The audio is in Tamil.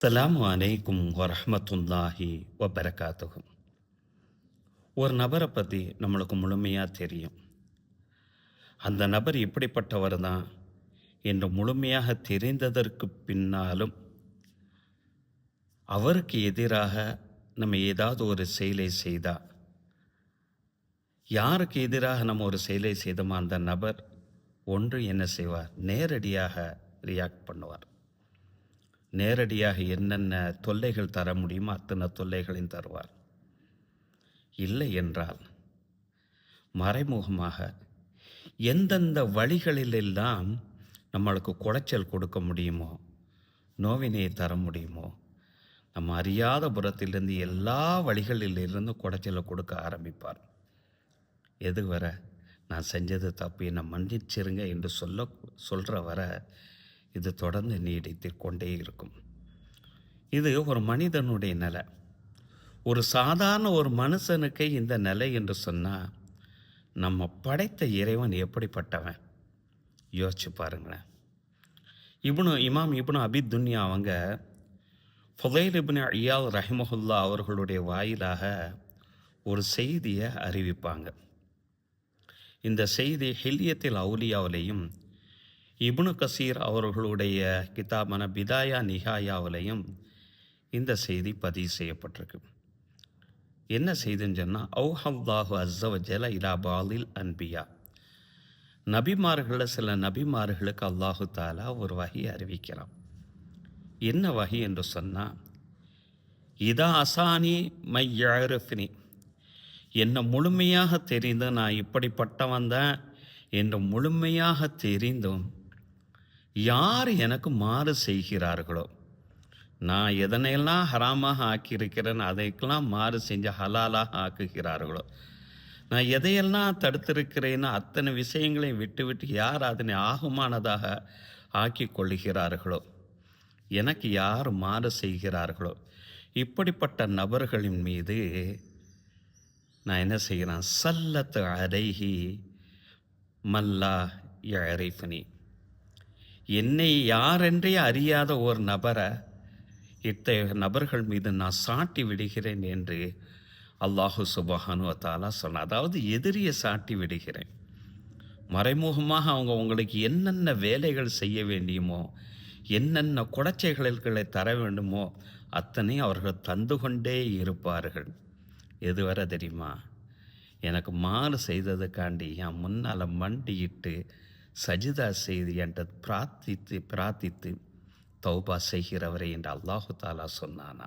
அஸ்ஸலாமு அலைக்கும் வரமத்துல்லாஹி வபரகாத்துஹும் ஒரு நபரை பற்றி நம்மளுக்கு முழுமையாக தெரியும். அந்த நபர் இப்படிப்பட்டவர் தான் என்று முழுமையாக தெரிந்ததற்கு பின்னாலும் அவருக்கு எதிராக நம்ம ஏதாவது ஒரு செயலை செய்தால் யாருக்கு எதிராக நம்ம ஒரு செயலை செய்தோமோ அந்த நபர் ஒன்று என்ன செய்வார்? நேரடியாக ரியாக்ட் பண்ணுவார். நேரடியாக என்னென்ன தொல்லைகள் தர முடியுமோ அத்தனை தொல்லைகளையும் தருவார். இல்லை என்றால் மறைமுகமாக எந்தெந்த வழிகளிலெல்லாம் நம்மளுக்கு குடைச்சல் கொடுக்க முடியுமோ நோவினையை தர முடியுமோ நம்ம அறியாத புறத்திலிருந்து எல்லா வழிகளிலிருந்து குடைச்சலை கொடுக்க ஆரம்பிப்பார். எது வர நான் செஞ்சது தப்பு. என்னை மன்னிச்சிருங்க என்று சொல்ல சொல்கிற வர இது தொடர்ந்து நீடித்து கொண்டே இருக்கும். இது ஒரு மனிதனுடைய நிலை. ஒரு சாதாரண ஒரு மனுஷனுக்கு இந்த நிலை என்று சொன்னால் நம்ம படைத்த இறைவன் எப்படிப்பட்டவன்? யோசிச்சு பாருங்களேன். இப்னு இமாம் இப்னு அபித் துன்யா அவங்க ஃபுதைல் இப்னு ஐயால் ரஹிமஹுல்லா அவர்களுடைய வாயிலாக ஒரு செய்தியை அறிவிப்பாங்க. இந்த செய்தி ஹில்யத்தில் அவுலியாவிலையும் இப்னு கசீர் அவர்களுடைய கிதாபான பிதாயா நிகாயாவிலையும் இந்த செய்தி பதிவு செய்யப்பட்டிருக்கு. என்ன செய்தின்னு சொன்னால் ஔஹல்லாஹு அஸ்ஸவ ஜல இலா பாலில் அன்பியா. நபிமார்களில் சில நபிமார்களுக்கு அல்லாஹு தாலா ஒரு வகை அறிவிக்கிறான். என்ன வகை என்று சொன்னால் இதா அசானி மையருஃபினி என்னை முழுமையாக தெரிந்து நான் இப்படிப்பட்டவன் தான் என்று முழுமையாக தெரிந்தும் யார் எனக்கு மாறு செய்கிறார்களோ? நான் எதனையெல்லாம் ஹராமாக ஆக்கியிருக்கிறேன் அதைக்கெல்லாம் மாறு செஞ்சு ஹலாலாக ஆக்குகிறார்களோ? நான் எதையெல்லாம் தடுத்திருக்கிறேனோ அத்தனை விஷயங்களையும் விட்டு விட்டு யார் அதனை ஆகுமானதாக ஆக்கி கொள்கிறார்களோ எனக்கு யார் மாறு செய்கிறார்களோ? இப்படிப்பட்ட நபர்களின் மீது நான் என்ன செய்கிறேன்? சல்லத்து அரைகி மல்லா யரிஃபனி என்னை யாரென்றே அறியாத ஒரு நபரை இத்தகைய நபர்கள் மீது நான் சாட்டி விடுகிறேன் என்று அல்லாஹு சுபஹானு சொன்ன அதாவது எதிரியை சாட்டி விடுகிறேன். மறைமுகமாக அவங்க உங்களுக்கு என்னென்ன வேலைகள் செய்ய வேண்டியுமோ என்னென்ன குடைச்சைகளை தர வேண்டுமோ அத்தனை அவர்கள் தந்து கொண்டே இருப்பார்கள். எதுவரை தெரியுமா? எனக்கு மாறு செய்ததுக்காண்டி என் முன்னால் மண்டியிட்டு சஜிதா செய்து என்ற பிரார்த்தித்து பிரார்த்தித்து தௌபா செய்கிறவரை என்று அல்லாஹு தாலா சொன்னானா